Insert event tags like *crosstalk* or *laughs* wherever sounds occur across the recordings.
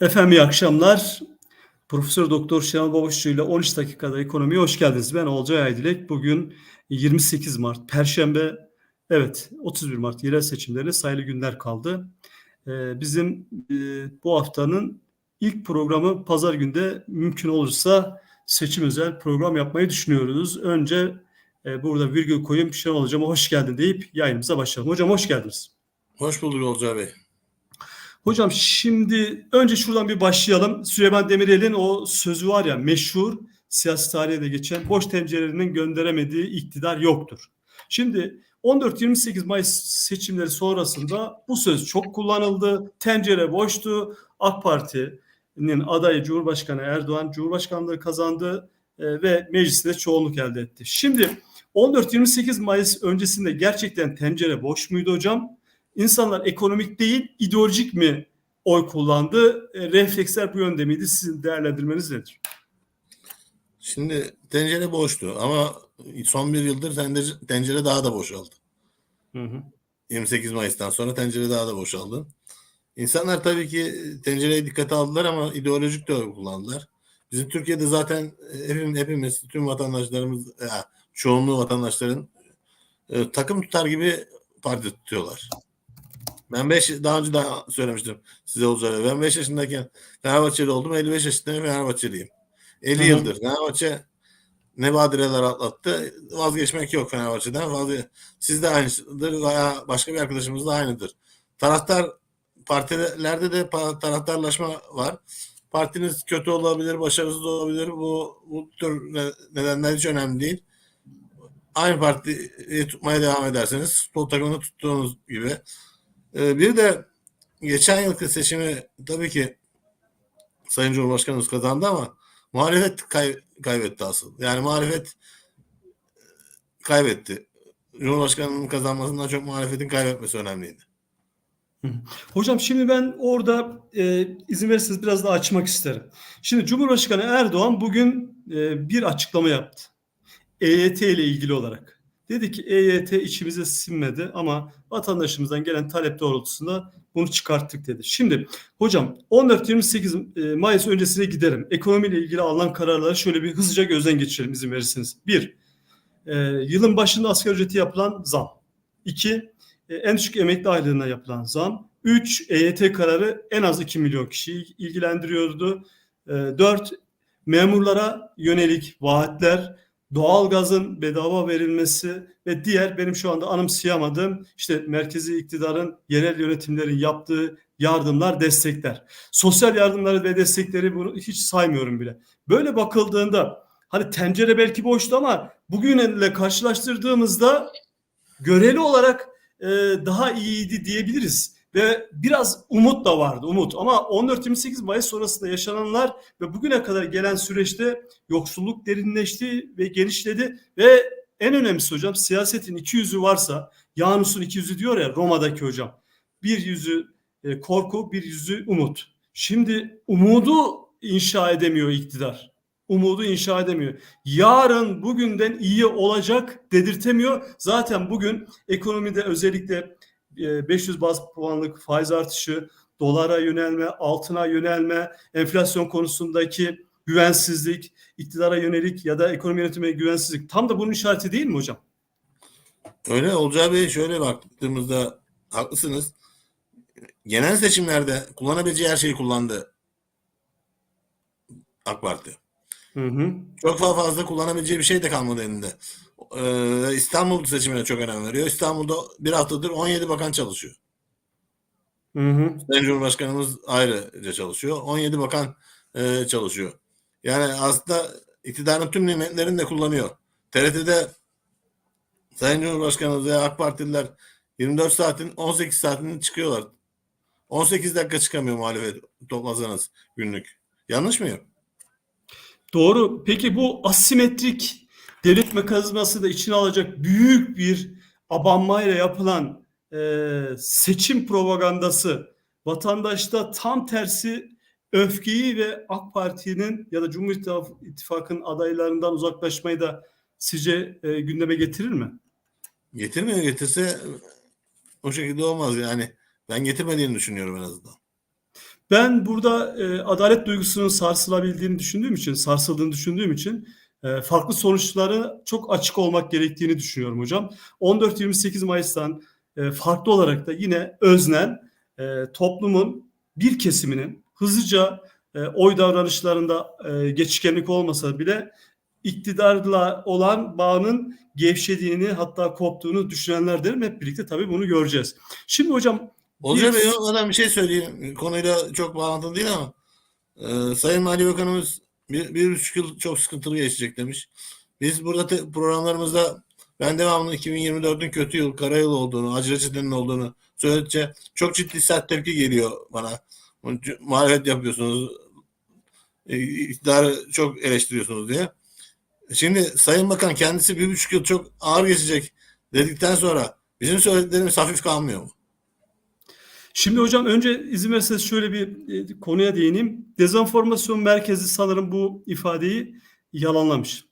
Efendim iyi akşamlar. Profesör Doktor Şenol Babaşçı ile 13 dakikada ekonomiye hoş geldiniz. Ben Olcay Aydilek. Bugün 28 Mart Perşembe. Evet 31 Mart yerel seçimlerine sayılı günler kaldı. Ee, bizim e, bu haftanın ilk programı pazar günde mümkün olursa seçim özel program yapmayı düşünüyoruz. Önce e, burada virgül koyayım Şenol Hocam'a hoş geldin deyip yayınımıza başlayalım. Hocam hoş geldiniz. Hoş bulduk Olcay Bey. Hocam şimdi önce şuradan bir başlayalım. Süleyman Demirel'in o sözü var ya meşhur siyasi tarihe de geçen boş tencerenin gönderemediği iktidar yoktur. Şimdi 14-28 Mayıs seçimleri sonrasında bu söz çok kullanıldı. Tencere boştu. AK Parti'nin adayı Cumhurbaşkanı Erdoğan Cumhurbaşkanlığı kazandı e, ve mecliste çoğunluk elde etti. Şimdi 14-28 Mayıs öncesinde gerçekten tencere boş muydu hocam? İnsanlar ekonomik değil ideolojik mi oy kullandı? E, refleksler bu yönde miydi? Sizin değerlendirmeniz nedir? Şimdi tencere boştu ama son bir yıldır tencere, tencere daha da boşaldı. Hı hı. 28 Mayıs'tan sonra tencere daha da boşaldı. İnsanlar tabii ki tencereye dikkate aldılar ama ideolojik de oy kullandılar. Bizim Türkiye'de zaten hepimiz, hepimiz tüm vatandaşlarımız, çoğunluğu vatandaşların e, takım tutar gibi parti tutuyorlar. Ben 5 daha önce daha söylemiştim size Olcay Ben 5 yaşındayken Fenerbahçeli oldum. 55 yaşındayım Fenerbahçeliyim. 50 Hı hı. yıldır Fenerbahçe ne badireler atlattı. Vazgeçmek yok Fenerbahçe'den. Vazge Siz de aynıdır veya başka bir arkadaşımız da aynıdır. Taraftar partilerde de taraftarlaşma var. Partiniz kötü olabilir, başarısız olabilir. Bu, bu tür ne- nedenler hiç önemli değil. Aynı partiyi tutmaya devam ederseniz futbol takımını tuttuğunuz gibi ee, bir de geçen yılki seçimi tabii ki Sayın Cumhurbaşkanımız kazandı ama muhalefet kay- kaybetti asıl. Yani muhalefet e, kaybetti. Cumhurbaşkanının kazanmasından çok muhalefetin kaybetmesi önemliydi. Hocam şimdi ben orada e, izin verirseniz biraz daha açmak isterim. Şimdi Cumhurbaşkanı Erdoğan bugün e, bir açıklama yaptı. EYT ile ilgili olarak. Dedi ki EYT içimize sinmedi ama vatandaşımızdan gelen talep doğrultusunda bunu çıkarttık dedi. Şimdi hocam 14-28 e, Mayıs öncesine giderim. Ekonomiyle ilgili alınan kararları şöyle bir hızlıca gözden geçirelim izin verirseniz. Bir, e, yılın başında asgari ücreti yapılan zam. İki, e, en düşük emekli aylığına yapılan zam. 3. EYT kararı en az 2 milyon kişiyi ilgilendiriyordu. 4. Memurlara yönelik vaatler, doğalgazın bedava verilmesi ve diğer benim şu anda anımsayamadığım işte merkezi iktidarın yerel yönetimlerin yaptığı yardımlar, destekler. Sosyal yardımları ve destekleri bunu hiç saymıyorum bile. Böyle bakıldığında hani tencere belki boştu ama bugünle karşılaştırdığımızda göreli olarak e, daha iyiydi diyebiliriz. Ve biraz umut da vardı umut ama 14-28 Mayıs sonrasında yaşananlar ve bugüne kadar gelen süreçte yoksulluk derinleşti ve genişledi ve en önemlisi hocam siyasetin iki yüzü varsa Yanus'un iki yüzü diyor ya Roma'daki hocam bir yüzü e, korku bir yüzü umut. Şimdi umudu inşa edemiyor iktidar umudu inşa edemiyor. Yarın bugünden iyi olacak dedirtemiyor. Zaten bugün ekonomide özellikle 500 baz puanlık faiz artışı, dolara yönelme, altına yönelme, enflasyon konusundaki güvensizlik, iktidara yönelik ya da ekonomi yönetimine güvensizlik tam da bunun işareti değil mi hocam? Öyle Olcay Bey şöyle baktığımızda haklısınız. Genel seçimlerde kullanabileceği her şeyi kullandı AK Parti. Hı hı. Çok fazla kullanabileceği bir şey de kalmadı elinde. Ee, İstanbul seçimine çok önem veriyor. İstanbul'da bir haftadır 17 bakan çalışıyor. Hı hı. Sayın Cumhurbaşkanımız ayrıca çalışıyor. 17 bakan e, çalışıyor. Yani aslında iktidarın tüm nimetlerini de kullanıyor. TRT'de Sayın Cumhurbaşkanımız veya AK Partililer 24 saatin 18 saatini çıkıyorlar. 18 dakika çıkamıyor muhalefet toplasanız günlük. Yanlış mıyım? Doğru. Peki bu asimetrik devlet mekanizması da içine alacak büyük bir abanmayla yapılan e, seçim propagandası vatandaşta tam tersi öfkeyi ve AK Parti'nin ya da Cumhur İttifakı'nın adaylarından uzaklaşmayı da sizce e, gündeme getirir mi? Getirmiyor getirse o şekilde olmaz yani. Ben getirmediğini düşünüyorum en azından. Ben burada e, adalet duygusunun sarsılabildiğini düşündüğüm için, sarsıldığını düşündüğüm için farklı sonuçları çok açık olmak gerektiğini düşünüyorum hocam. 14-28 Mayıs'tan e, farklı olarak da yine öznel e, toplumun bir kesiminin hızlıca e, oy davranışlarında geçişkenlik olmasa bile iktidarla olan bağının gevşediğini hatta koptuğunu düşünenler derim. Hep birlikte tabii bunu göreceğiz. Şimdi hocam Olcay bir- Bey oradan bir şey söyleyeyim. Konuyla çok bağlantılı değil ama e, Sayın Maliye Bakanımız bir, bir buçuk yıl çok sıkıntılı geçecek demiş. Biz burada te- programlarımızda ben devamlı 2024'ün kötü yıl, kara yıl olduğunu, acı reçetenin olduğunu söyledikçe çok ciddi sert tepki geliyor bana. Muhalefet yapıyorsunuz, e, iktidarı çok eleştiriyorsunuz diye. Şimdi Sayın Bakan kendisi bir buçuk yıl çok ağır geçecek dedikten sonra bizim söylediklerimiz hafif kalmıyor mu? Şimdi hocam önce izin verirseniz şöyle bir e, konuya değineyim. Dezenformasyon merkezi sanırım bu ifadeyi yalanlamış.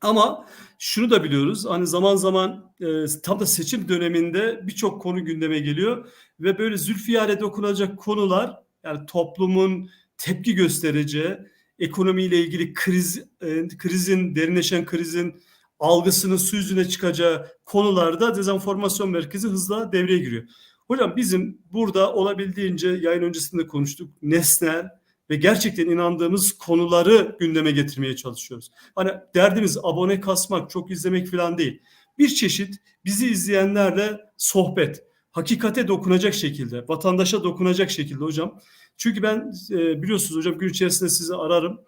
Ama şunu da biliyoruz. Hani zaman zaman e, tam da seçim döneminde birçok konu gündeme geliyor ve böyle zülfiyare dokunacak konular yani toplumun tepki göstereceği, ekonomiyle ilgili kriz e, krizin derinleşen krizin algısının su yüzüne çıkacağı konularda dezenformasyon merkezi hızla devreye giriyor. Hocam bizim burada olabildiğince yayın öncesinde konuştuk. Nesnel ve gerçekten inandığımız konuları gündeme getirmeye çalışıyoruz. Hani derdimiz abone kasmak, çok izlemek falan değil. Bir çeşit bizi izleyenlerle sohbet, hakikate dokunacak şekilde, vatandaşa dokunacak şekilde hocam. Çünkü ben e, biliyorsunuz hocam gün içerisinde sizi ararım.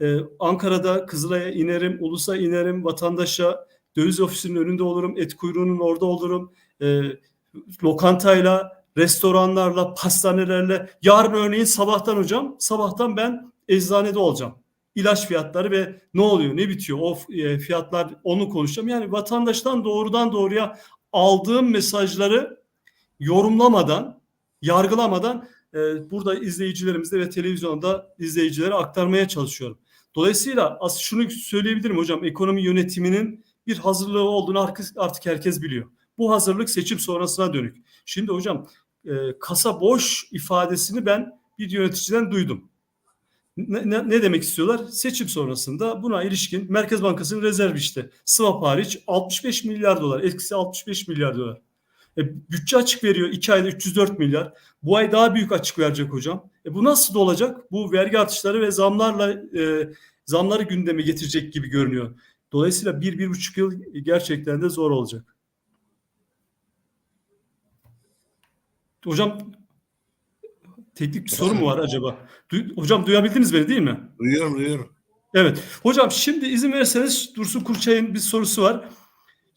E, Ankara'da Kızılay'a inerim, Ulus'a inerim, vatandaşa döviz ofisinin önünde olurum, et kuyruğunun orada olurum. E, lokantayla, restoranlarla, pastanelerle. Yarın örneğin sabahtan hocam, sabahtan ben eczanede olacağım. İlaç fiyatları ve ne oluyor, ne bitiyor o e, fiyatlar onu konuşacağım. Yani vatandaştan doğrudan doğruya aldığım mesajları yorumlamadan, yargılamadan e, burada izleyicilerimizde ve televizyonda izleyicilere aktarmaya çalışıyorum. Dolayısıyla şunu söyleyebilirim hocam, ekonomi yönetiminin bir hazırlığı olduğunu artık herkes biliyor. Bu hazırlık seçim sonrasına dönük. Şimdi hocam e, kasa boş ifadesini ben bir yöneticiden duydum. Ne, ne, ne demek istiyorlar? Seçim sonrasında buna ilişkin Merkez Bankası'nın rezervi işte swap hariç 65 milyar dolar. Etkisi 65 milyar dolar. E, bütçe açık veriyor 2 ayda 304 milyar. Bu ay daha büyük açık verecek hocam. E, bu nasıl da olacak? Bu vergi artışları ve zamlarla e, zamları gündeme getirecek gibi görünüyor. Dolayısıyla bir, bir buçuk yıl gerçekten de zor olacak. Hocam teknik bir soru mu var acaba? Du- hocam duyabildiniz beni değil mi? Duyuyorum duyuyorum. Evet. Hocam şimdi izin verirseniz Dursun Kurçay'ın bir sorusu var.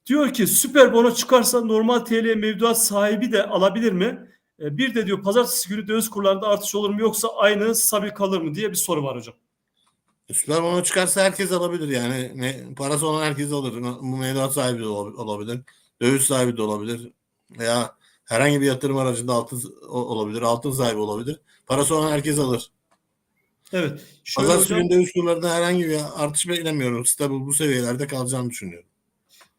Diyor ki süper bono çıkarsa normal TL mevduat sahibi de alabilir mi? E, Bir de diyor pazartesi günü döviz kurlarında artış olur mu yoksa aynı stabil kalır mı diye bir soru var hocam. Süper bono çıkarsa herkes alabilir yani. Ne, parası olan herkes alır. Bu mevduat sahibi de ol- olabilir. Döviz sahibi de olabilir. Veya herhangi bir yatırım aracında altın olabilir. Altın sahibi olabilir. Parası olan herkes alır. Evet. Şöyle Pazartesi hocam, günü döviz kurlarında herhangi bir artış beklemiyorum. Stabil bu seviyelerde kalacağını düşünüyorum.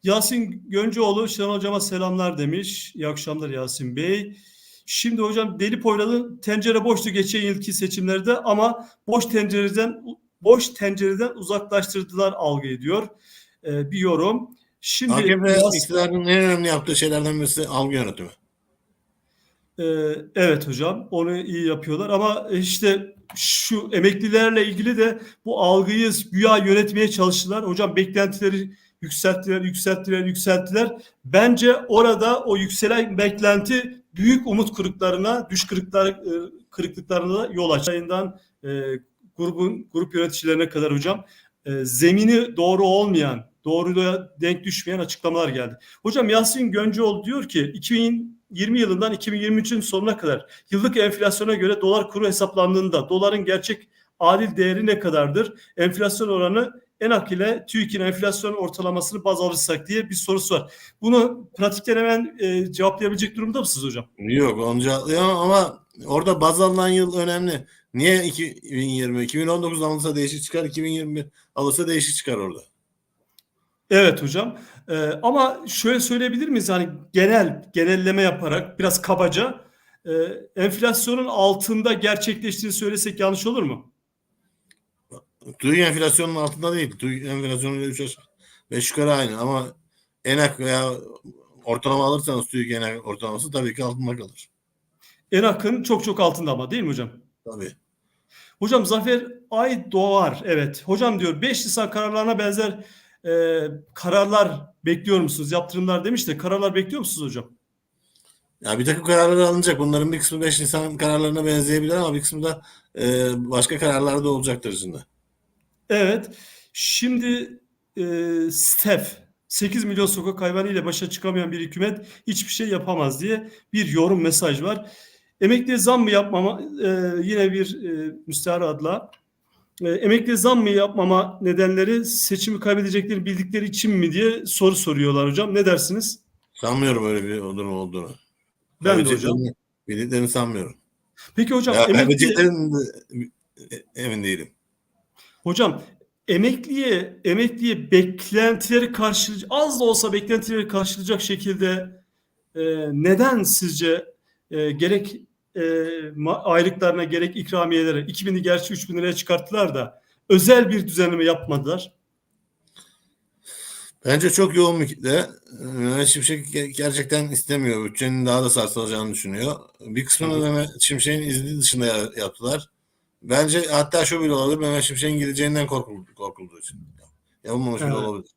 Yasin Gönceoğlu Şenol Hocama selamlar demiş. İyi akşamlar Yasin Bey. Şimdi hocam Deli Poyralı tencere boştu geçen yılki seçimlerde ama boş tencereden boş tencereden uzaklaştırdılar algı ediyor. Ee, bir yorum. Şimdi AKP iktidarın en önemli yaptığı şeylerden birisi algı yönetimi. Ee, evet hocam onu iyi yapıyorlar ama işte şu emeklilerle ilgili de bu algıyı güya yönetmeye çalıştılar. Hocam beklentileri yükselttiler, yükselttiler, yükselttiler. Bence orada o yükselen beklenti büyük umut kırıklarına, düş kırıklar, e, kırıklıklarına yol açtı. Yayından, e, grubun grup yöneticilerine kadar hocam e, zemini doğru olmayan, doğruya denk düşmeyen açıklamalar geldi. Hocam Yasin Gönceoğlu diyor ki 2020 yılından 2023'ün sonuna kadar yıllık enflasyona göre dolar kuru hesaplandığında doların gerçek adil değeri ne kadardır? Enflasyon oranı ENAK ile TÜİK'in enflasyon ortalamasını baz alırsak diye bir sorusu var. Bunu pratikten hemen e, cevaplayabilecek durumda mısınız hocam? Yok onca ama orada baz alınan yıl önemli. Niye 2020? 2019 alınsa değişik çıkar, 2021 alırsa değişik çıkar orada. Evet hocam. Ee, ama şöyle söyleyebilir miyiz? Hani genel genelleme yaparak biraz kabaca e, enflasyonun altında gerçekleştiğini söylesek yanlış olur mu? TÜİK enflasyonun altında değil. TÜİK enflasyonuyla 3 aşağı 5 yukarı aynı ama enak veya ortalama alırsanız TÜİK enak ortalaması tabii ki altında kalır. En akın çok çok altında ama değil mi hocam? Tabii. Hocam Zafer Ay doğar. Evet. Hocam diyor 5 Nisan kararlarına benzer e, kararlar bekliyor musunuz? Yaptırımlar demiş de kararlar bekliyor musunuz hocam? Ya bir takım kararlar alınacak. Bunların bir kısmı 5 Nisan kararlarına benzeyebilir ama bir kısmı da e, başka kararlar da olacaktır içinde. Evet. Şimdi e, STEF 8 milyon sokak hayvanı ile başa çıkamayan bir hükümet hiçbir şey yapamaz diye bir yorum mesaj var. Emekliye zam mı yapmama e, yine bir e, müstahar adla e, emekliye zam mı yapmama nedenleri seçimi kaybedeceklerini bildikleri için mi diye soru soruyorlar hocam. Ne dersiniz? Sanmıyorum öyle bir durum olduğunu. Ben de hocam. Bildiklerini sanmıyorum. Peki hocam Ya kaybedeceklerini de emin değilim. hocam emekliye emekliye beklentileri karşılayacak az da olsa beklentileri karşılayacak şekilde e, neden sizce e, gerek e, aylıklarına gerek ikramiyelere 2000'i gerçi 3000 liraya çıkarttılar da özel bir düzenleme yapmadılar. Bence çok yoğun bir kitle. Mehmet Şimşek ge- gerçekten istemiyor. Bütçenin daha da sarsılacağını düşünüyor. Bir kısmını Mehmet Şimşek'in izni dışında ya- yaptılar. Bence hatta şu bile olabilir. Mehmet Şimşek'in gideceğinden korkuldu, korkulduğu için. Yapılmamış bile Evet. olabilir.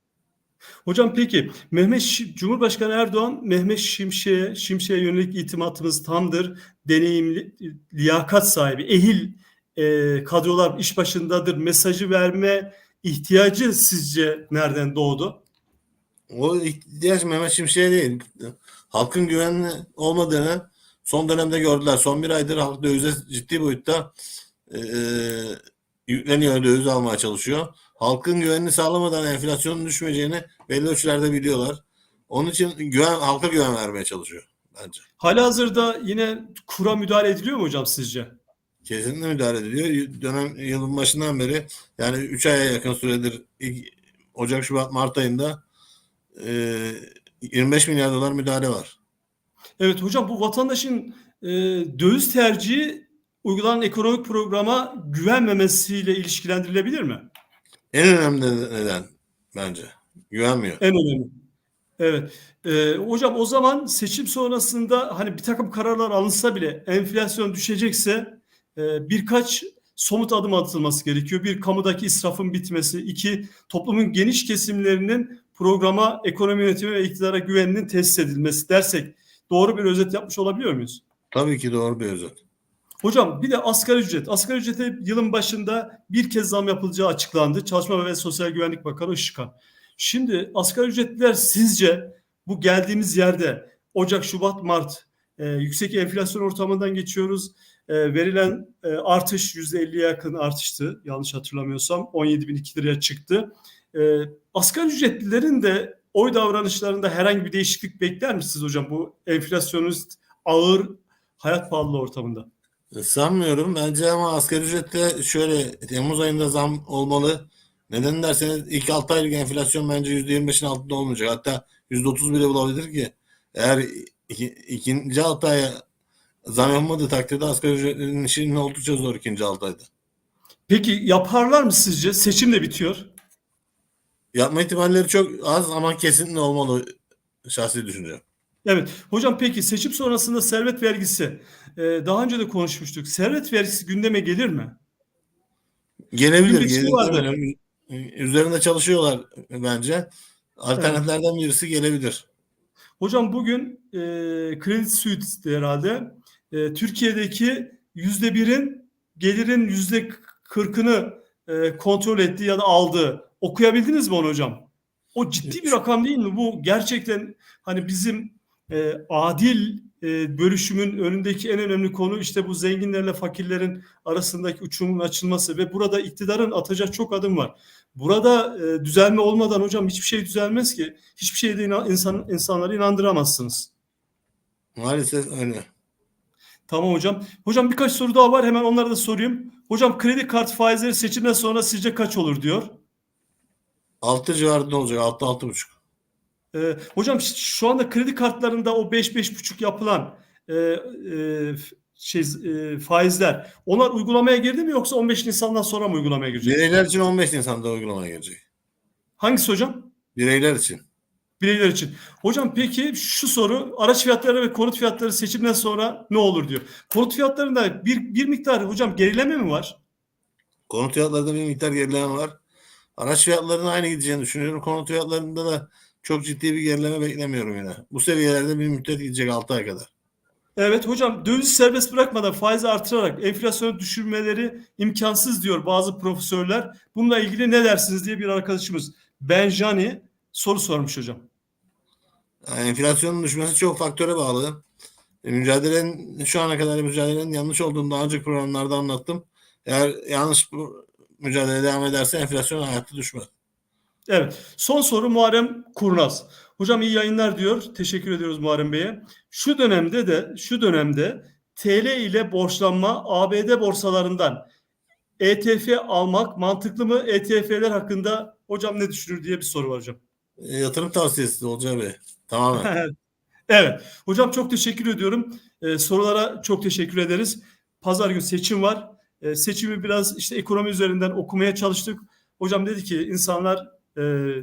Hocam peki Mehmet Cumhurbaşkanı Erdoğan Mehmet Şimşek'e Şimşek'e yönelik itimatımız tamdır. Deneyimli, liyakat sahibi, ehil e, kadrolar iş başındadır. Mesajı verme ihtiyacı sizce nereden doğdu? O ihtiyaç Mehmet Şimşek'e değil. Halkın güvenli olmadığını son dönemde gördüler. Son bir aydır halk dövize ciddi boyutta e, yükleniyor, döviz almaya çalışıyor. Halkın güvenini sağlamadan enflasyonun düşmeyeceğini belli ölçülerde biliyorlar. Onun için güven, halka güven vermeye çalışıyor bence. Halihazırda yine kura müdahale ediliyor mu hocam sizce? Kesinlikle müdahale ediliyor. Dönem yılın başından beri yani 3 aya yakın süredir ilk Ocak, Şubat, Mart ayında e, 25 milyar dolar müdahale var. Evet hocam bu vatandaşın e, döviz tercihi uygulanan ekonomik programa güvenmemesiyle ilişkilendirilebilir mi? En önemli neden bence. Güvenmiyor. En önemli. Evet. Ee, hocam o zaman seçim sonrasında hani bir takım kararlar alınsa bile enflasyon düşecekse e, birkaç somut adım atılması gerekiyor. Bir, kamudaki israfın bitmesi. iki toplumun geniş kesimlerinin programa, ekonomi yönetimi ve iktidara güveninin tesis edilmesi dersek doğru bir özet yapmış olabiliyor muyuz? Tabii ki doğru bir özet. Hocam bir de asgari ücret. Asgari ücrete yılın başında bir kez zam yapılacağı açıklandı. Çalışma ve Sosyal Güvenlik Bakanı Işıkhan. Şimdi asgari ücretliler sizce bu geldiğimiz yerde Ocak, Şubat, Mart e, yüksek enflasyon ortamından geçiyoruz. E, verilen e, artış %50'ye yakın artıştı. Yanlış hatırlamıyorsam 17.002 liraya çıktı. E, asgari ücretlilerin de oy davranışlarında herhangi bir değişiklik bekler misiniz hocam bu enflasyonist ağır hayat pahalılığı ortamında? Sanmıyorum. Bence ama asgari ücrette şöyle Temmuz ayında zam olmalı. Neden derseniz ilk 6 aylık enflasyon bence %25'in altında olmayacak. Hatta %30 bile bulabilir ki. Eğer iki, ikinci 6 aya zam yapmadığı takdirde asgari ücretlerin işinin oldukça zor ikinci 6 ayda. Peki yaparlar mı sizce? Seçim de bitiyor. Yapma ihtimalleri çok az ama kesinlikle olmalı şahsi düşüncem. Evet. Hocam peki seçim sonrasında servet vergisi e, daha önce de konuşmuştuk. Servet vergisi gündeme gelir mi? Gelebilir. Vardı. Üzerinde çalışıyorlar bence. Alternatiflerden birisi gelebilir. Hocam bugün e, Credit Suisse herhalde e, Türkiye'deki yüzde birin gelirin yüzde kırkını e, kontrol ettiği ya da aldığı. Okuyabildiniz mi onu hocam? O ciddi bir rakam değil mi? Bu gerçekten hani bizim e, adil ee, bölüşümün önündeki en önemli konu işte bu zenginlerle fakirlerin arasındaki uçurumun açılması ve burada iktidarın atacak çok adım var. Burada e, düzelme olmadan hocam hiçbir şey düzelmez ki. Hiçbir şeyde insan, insanları inandıramazsınız. Maalesef öyle. Tamam hocam. Hocam birkaç soru daha var hemen onları da sorayım. Hocam kredi kart faizleri seçimden sonra sizce kaç olur diyor? 6 civarında olacak. 6 6,5. E, hocam şu anda kredi kartlarında o 5-5,5 yapılan e, e, şey, e, faizler onlar uygulamaya girdi mi yoksa 15 Nisan'dan sonra mı uygulamaya girecek? Bireyler için 15 Nisan'da uygulamaya girecek. Hangisi hocam? Bireyler için. Bireyler için. Hocam peki şu soru araç fiyatları ve konut fiyatları seçimden sonra ne olur diyor. Konut fiyatlarında bir, bir miktar hocam gerileme mi var? Konut fiyatlarında bir miktar gerileme var. Araç fiyatlarının aynı gideceğini düşünüyorum. Konut fiyatlarında da çok ciddi bir gerileme beklemiyorum yine. Bu seviyelerde bir müddet gidecek 6 ay kadar. Evet hocam dövizi serbest bırakmadan faizi artırarak enflasyonu düşürmeleri imkansız diyor bazı profesörler. Bununla ilgili ne dersiniz diye bir arkadaşımız Benjani soru sormuş hocam. Yani enflasyonun düşmesi çok faktöre bağlı. E, mücadelenin şu ana kadar mücadelenin yanlış olduğunu daha önceki programlarda anlattım. Eğer yanlış bu mücadele devam ederse enflasyon hayatta düşmez. Evet. Son soru Muharrem Kurnaz. Hocam iyi yayınlar diyor. Teşekkür ediyoruz Muharrem Bey'e. Şu dönemde de şu dönemde TL ile borçlanma ABD borsalarından ETF almak mantıklı mı? ETF'ler hakkında hocam ne düşünür diye bir soru var hocam. E, yatırım tavsiyesi Olcay Bey. Tamamen. *laughs* evet. Hocam çok teşekkür ediyorum. Ee, sorulara çok teşekkür ederiz. Pazar günü seçim var. Ee, seçimi biraz işte ekonomi üzerinden okumaya çalıştık. Hocam dedi ki insanlar e,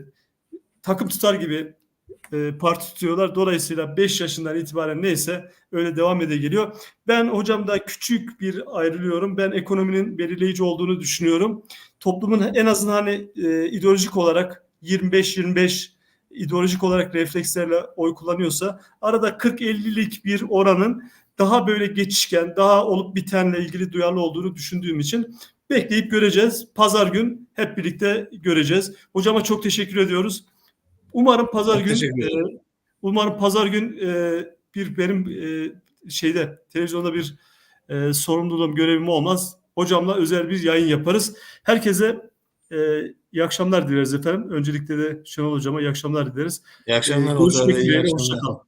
takım tutar gibi e, parti tutuyorlar. Dolayısıyla 5 yaşından itibaren neyse öyle devam ede geliyor. Ben hocam da küçük bir ayrılıyorum. Ben ekonominin belirleyici olduğunu düşünüyorum. Toplumun en azından hani e, ideolojik olarak 25-25 ideolojik olarak reflekslerle oy kullanıyorsa arada 40-50'lik bir oranın daha böyle geçişken, daha olup bitenle ilgili duyarlı olduğunu düşündüğüm için bekleyip göreceğiz. Pazar gün hep birlikte göreceğiz. Hocama çok teşekkür ediyoruz. Umarım pazar Çok gün e, umarım pazar gün e, bir benim e, şeyde televizyonda bir e, sorumluluğum görevim olmaz. Hocamla özel bir yayın yaparız. Herkese e, iyi akşamlar dileriz efendim. Öncelikle de Şenol Hocama iyi akşamlar dileriz. İyi akşamlar Olcay görüşmek akşamlar. Hoşçakalın.